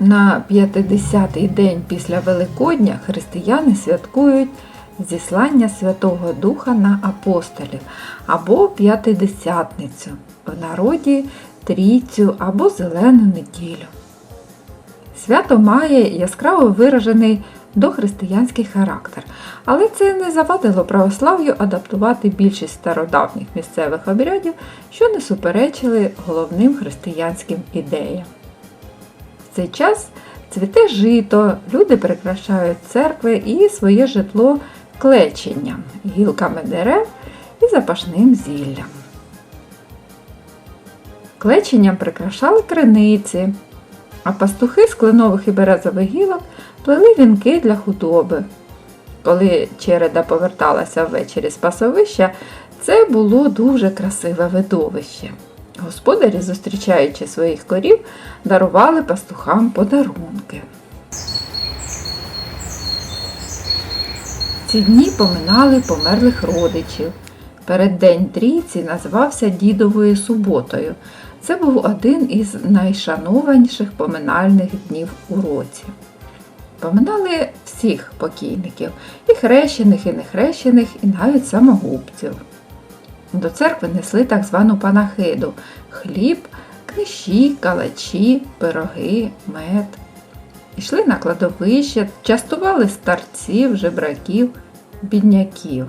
На 50-й день після Великодня християни святкують зіслання Святого Духа на апостолів або П'ятидесятницю, в народі трійцю або Зелену неділю. Свято має яскраво виражений дохристиянський характер, але це не завадило православ'ю адаптувати більшість стародавніх місцевих обрядів, що не суперечили головним християнським ідеям. Цей час цвіте жито, люди прикрашають церкви і своє житло клеченням, гілками дерев і запашним зіллям. Клеченням прикрашали криниці, а пастухи з кленових і березових гілок плели вінки для худоби. Коли череда поверталася ввечері з пасовища, це було дуже красиве видовище. Господарі, зустрічаючи своїх корів, дарували пастухам подарунки. Ці дні поминали померлих родичів. Переддень трійці називався Дідовою суботою. Це був один із найшанованіших поминальних днів у році. Поминали всіх покійників, і хрещених, і нехрещених, і навіть самогубців. До церкви несли так звану панахиду хліб, книжі, калачі, пироги, мед. Ішли на кладовище, частували старців, жебраків, бідняків.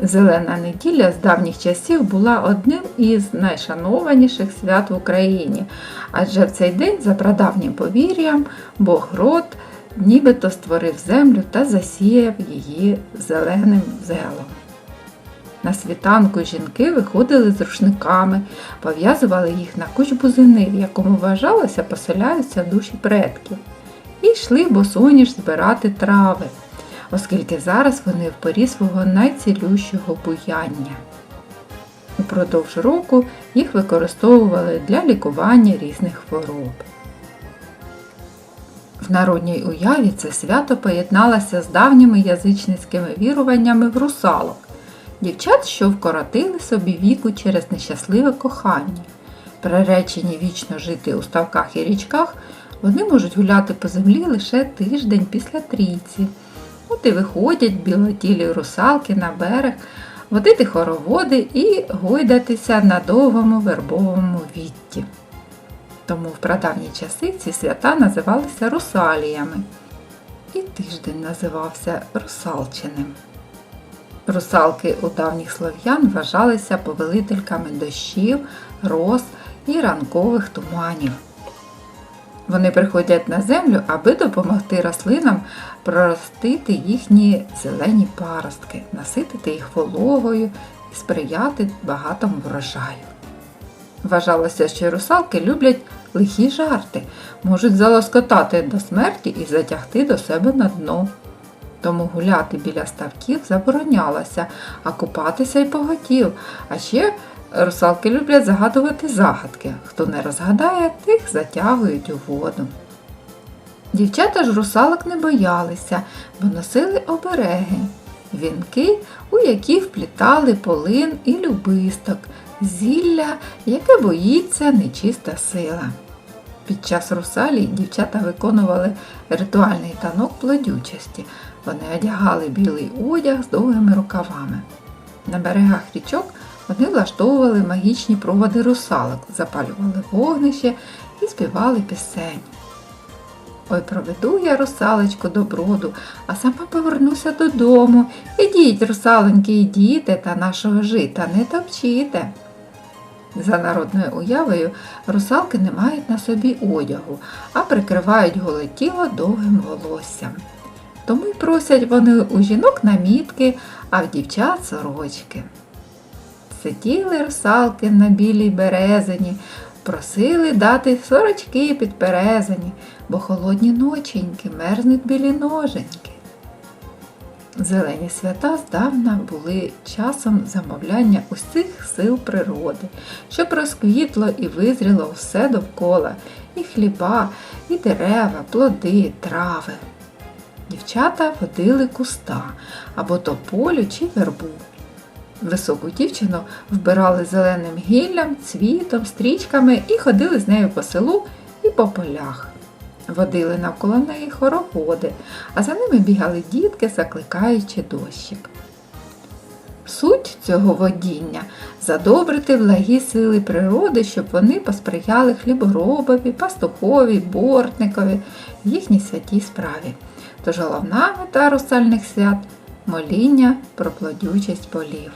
Зелена неділя з давніх часів була одним із найшанованіших свят в Україні, адже в цей день, за прадавнім повір'ям, Бог род нібито створив землю та засіяв її зеленим зелом. На світанку жінки виходили з рушниками, пов'язували їх на куч бузини, в якому вважалося поселяються душі предків, і йшли босоніж збирати трави, оскільки зараз вони в порі свого найцілющого буяння. Упродовж року їх використовували для лікування різних хвороб. В народній уяві це свято поєдналося з давніми язичницькими віруваннями в русалок дівчат, що вкоротили собі віку через нещасливе кохання. Приречені вічно жити у ставках і річках, вони можуть гуляти по землі лише тиждень після трійці. От і виходять білотілі русалки на берег, водити хороводи і гойдатися на довгому вербовому вітті. Тому в прадавні часи ці свята називалися русаліями, і тиждень називався русалчиним. Русалки у давніх слов'ян вважалися повелительками дощів, роз і ранкових туманів. Вони приходять на землю, аби допомогти рослинам проростити їхні зелені паростки, наситити їх вологою і сприяти багатому врожаю. Вважалося, що русалки люблять лихі жарти, можуть залоскотати до смерті і затягти до себе на дно тому гуляти біля ставків заборонялося, а купатися й поготів. А ще русалки люблять загадувати загадки. Хто не розгадає, тих затягують у воду. Дівчата ж русалок не боялися, бо носили обереги, вінки, у які вплітали полин і любисток, зілля, яке боїться нечиста сила. Під час русалій дівчата виконували ритуальний танок плодючості. Вони одягали білий одяг з довгими рукавами. На берегах річок вони влаштовували магічні проводи русалок, запалювали вогнище і співали пісень. Ой, проведу я русалочку до броду, а сама повернуся додому. Ідіть, русаленьки, ідіте, та нашого жита не топчіте. За народною уявою, русалки не мають на собі одягу, а прикривають голе тіло довгим волоссям. Тому й просять вони у жінок намітки, а в дівчат сорочки. Сиділи русалки на білій березині, просили дати сорочки під перезані, бо холодні ноченьки мерзнуть білі ноженьки. Зелені свята здавна були часом замовляння усіх сил природи, щоб розквітло і визріло все довкола, і хліба, і дерева, плоди, трави. Дівчата водили куста або тополю чи вербу. Високу дівчину вбирали зеленим гіллям, цвітом, стрічками і ходили з нею по селу і по полях. Водили навколо неї хороводи, а за ними бігали дітки, закликаючи дощик. Суть цього водіння задобрити благі сили природи, щоб вони посприяли хліборобові, пастухові, бортникові в їхній святій справі. Тож головна мета русальних свят моління про плодючість полів.